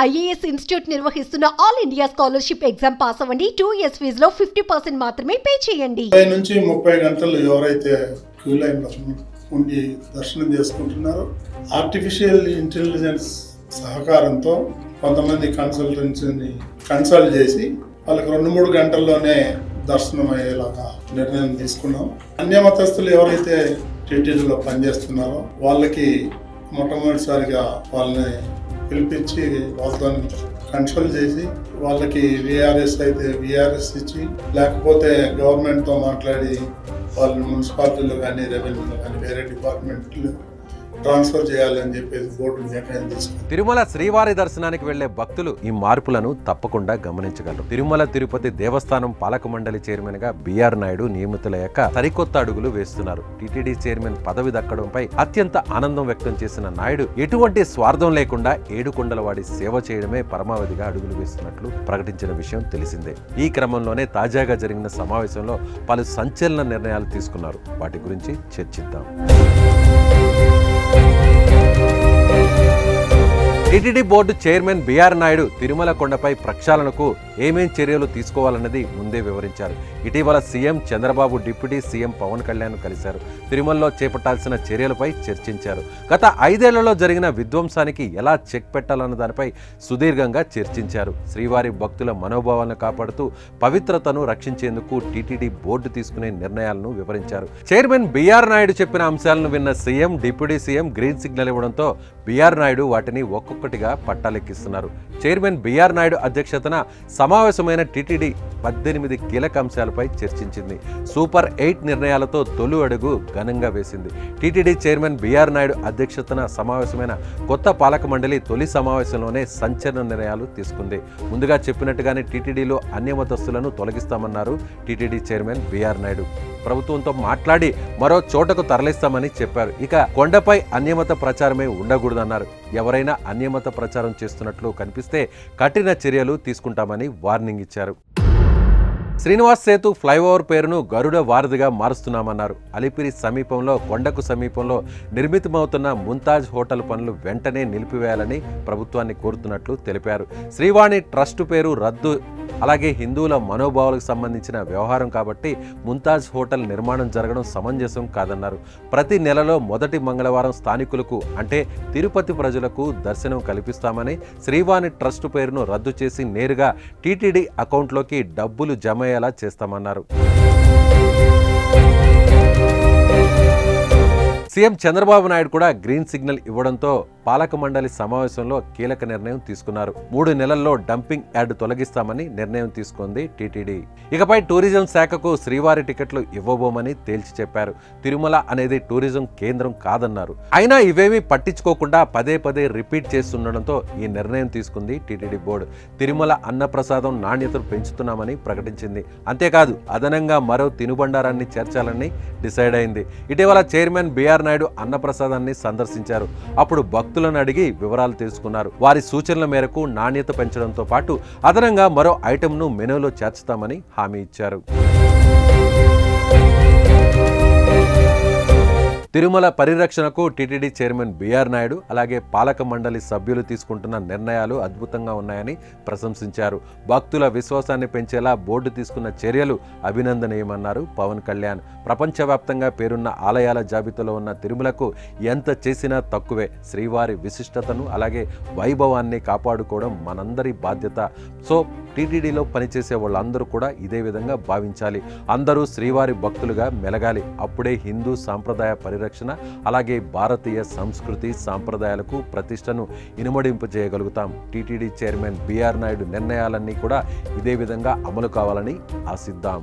IAS institute నిర్వహిస్తున్న all India scholarship exam pass అవ్వండి. Two years ఫీజులో ఫిఫ్టీ పర్సెంట్ మాత్రమే పే చేయండి. నుంచి ముప్పై గంటలు ఎవరైతే క్యూ లైన్లో ఉండి దర్శనం చేసుకుంటున్నారో ఆర్టిఫిషియల్ ఇంటెలిజెన్స్ సహకారంతో కొంతమంది కన్సల్టెన్సీని కన్సల్ట్ చేసి వాళ్ళకి రెండు మూడు గంటల్లోనే దర్శనం అయ్యేలాగా నిర్ణయం తీసుకున్నాం. అన్యమతస్తులు ఎవరైతే టీటీడీలో పనిచేస్తున్నారో వాళ్ళకి మొట్టమొదటిసారిగా వాళ్ళని పిలిపించి వాళ్ళతో కన్సల్ట్ చేసి వాళ్ళకి విఆర్ఎస్ అయితే విఆర్ఎస్ ఇచ్చి లేకపోతే గవర్నమెంట్తో మాట్లాడి వాళ్ళు మున్సిపాలిటీలో కానీ రెవెన్యూలో కానీ వేరే డిపార్ట్మెంట్లో ట్రాన్స్ఫర్ చేయాలని చెప్పేసి బోర్డు నిర్ణయం తీసుకుంది. తిరుమల శ్రీవారి దర్శనానికి వెళ్ళే భక్తులు ఈ మార్పులను తప్పకుండా గమనించగలరు. తిరుమల తిరుపతి దేవస్థానం పాలక మండలి చైర్మన్గా బిఆర్ నాయుడు నియమితులయ్యాక సరికొత్త అడుగులు వేస్తున్నారు. టిటిడి చైర్మన్ పదవి దక్కడంపై అత్యంత ఆనందం వ్యక్తం చేసిన నాయుడు ఎటువంటి స్వార్థం లేకుండా ఏడుకొండలవాడి సేవ చేయడమే పరమావధిగా అడుగులు వేస్తున్నట్లు ప్రకటించిన విషయం తెలిసిందే. ఈ క్రమంలోనే తాజాగా జరిగిన సమావేశంలో పలు సంచలన నిర్ణయాలు తీసుకున్నారు. వాటి గురించి చర్చిద్దాం. TTD board chairman BR Naidu Tirumala కొండపై ప్రక్షాళనకు ఏమేం చర్యలు తీసుకోవాలన్నది ముందే వివరించారు. ఇటీవల CM Chandrababu deputy CM Pawan Kalyan కలిశారు. తిరుమలలో చేపట్టాల్సిన చర్యలపై చర్చించారు. గత ఐదేళ్ళలో జరిగిన విధ్వంసానికి ఎలా చెక్ పెట్టాలన్న దానిపై సుదీర్ఘంగా చర్చించారు. శ్రీవారి భక్తుల మనోభావాలను కాపాడుతూ పవిత్రతను రక్షించేందుకు టీటీడీ బోర్డు తీసుకునే నిర్ణయాలను వివరించారు. చైర్మన్ బిఆర్ నాయుడు చెప్పిన అంశాలను విన్న CM deputy CM green signal ఇవ్వడంతో బిఆర్ నాయుడు వాటిని ఒక్కొక్కటిగా పట్టాలెక్కిస్తున్నారు. చైర్మన్ బిఆర్ నాయుడు అధ్యక్షతన సమావేశమైన టీటీడీ పద్దెనిమిది కీలక అంశాలపై చర్చించింది. సూపర్ ఎయిట్ నిర్ణయాలతో తొలి అడుగు ఘనంగా వేసింది. టీటీడీ చైర్మన్ బిఆర్ నాయుడు అధ్యక్షతన సమావేశమైన కొత్త పాలక మండలి తొలి సమావేశంలోనే సంచలన నిర్ణయాలు తీసుకుంది. ముందుగా చెప్పినట్టుగానే టీటీడీలో అన్యమతస్తులను తొలగిస్తామన్నారు టీటీడీ చైర్మన్ బిఆర్ నాయుడు. ప్రభుత్వంతో మాట్లాడి మరో చోటకు తరలిస్తామని చెప్పారు. ఇక కొండపై అన్యమత ప్రచారమే ఉండకూడదన్నారు. ఎవరైనా అన్యమత ప్రచారం చేస్తున్నట్లు కనిపిస్తే కఠిన చర్యలు తీసుకుంటామని వార్నింగ్ ఇచ్చారు. శ్రీనివాస్ సేతు ఫ్లైఓవర్ పేరును గరుడ వారధిగా మారుస్తున్నామన్నారు. అలిపిరి సమీపంలో కొండకు సమీపంలో నిర్మితమవుతున్న ముంతాజ్ హోటల్ పనులు వెంటనే నిలిపివేయాలని ప్రభుత్వాన్ని కోరుతున్నట్లు తెలిపారు. శ్రీవాణి ట్రస్ట్ పేరు రద్దు అలాగే హిందువుల మనోభావాలకు సంబంధించిన వ్యవహారం కాబట్టి ముంతాజ్ హోటల్ నిర్మాణం జరగడం సమంజసం కాదన్నారు. ప్రతి నెలలో మొదటి మంగళవారం స్థానికులకు అంటే తిరుపతి ప్రజలకు దర్శనం కల్పిస్తామని శ్రీవాణి ట్రస్ట్ పేరును రద్దు చేసి నేరుగా టీటీడీ అకౌంట్లోకి డబ్బులు జమ అయ్యేలా చేస్తామన్నారు. సీఎం చంద్రబాబు నాయుడు కూడా గ్రీన్ సిగ్నల్ ఇవ్వడంతో పాలక మండలి సమావేశంలో కీలక నిర్ణయం తీసుకున్నారు. మూడు నెలల్లో డంపింగ్ యార్డ్ తొలగిస్తామని నిర్ణయం తీసుకుంది టీటీడీ. ఇకపై టూరిజం శాఖకు శ్రీవారి టికెట్లు ఇవ్వబోమని తేల్చి చెప్పారు. తిరుమల అనేది టూరిజం కేంద్రం కాదన్నారు. అయినా ఇవేమీ పట్టించుకోకుండా పదే పదే రిపీట్ చేస్తుండడంతో ఈ నిర్ణయం తీసుకుంది టీటీడీ బోర్డు. తిరుమల అన్నప్రసాదం నాణ్యతను పెంచుతున్నామని ప్రకటించింది. అంతేకాదు అదనంగా మరో తినుబండారాన్ని చేర్చాలని డిసైడ్ అయింది. ఇటీవల చైర్మన్ బీఆర్ నాయుడు అన్నప్రసాదాన్ని సందర్శించారు. అప్పుడు భక్తులను అడిగి వివరాలు తెలుసుకున్నారు. వారి సూచనల మేరకు నాణ్యత పెంచడంతో పాటు అదనంగా మరో ఐటెంను మెనూలో చేర్చుతామని హామీ ఇచ్చారు. తిరుమల పరిరక్షణకు టీటీడీ చైర్మన్ బిఆర్ నాయుడు అలాగే పాలక మండలి సభ్యులు తీసుకుంటున్న నిర్ణయాలు అద్భుతంగా ఉన్నాయని ప్రశంసించారు. భక్తుల విశ్వాసాన్ని పెంచేలా బోర్డు తీసుకున్న చర్యలు అభినందనీయమన్నారు పవన్ కళ్యాణ్. ప్రపంచవ్యాప్తంగా పేరున్న ఆలయాల జాబితాలో ఉన్న తిరుమలకు ఎంత చేసినా తక్కువే. శ్రీవారి విశిష్టతను అలాగే వైభవాన్ని కాపాడుకోవడం మనందరి బాధ్యత. సో టీటీడీలో పనిచేసే వాళ్ళందరూ కూడా ఇదే విధంగా భావించాలి. అందరూ శ్రీవారి భక్తులుగా మెలగాలి. అప్పుడే హిందూ సాంప్రదాయ పరిరక్షణ అలాగే భారతీయ సంస్కృతి సాంప్రదాయాలకు ప్రతిష్టను ఇనుమడింపు చేయగలుగుతాం టీటీడీ చైర్మన్ బిఆర్ నాయుడు నిర్ణయాలన్నీ కూడా ఇదే విధంగా అమలు కావాలని ఆశిద్దాం.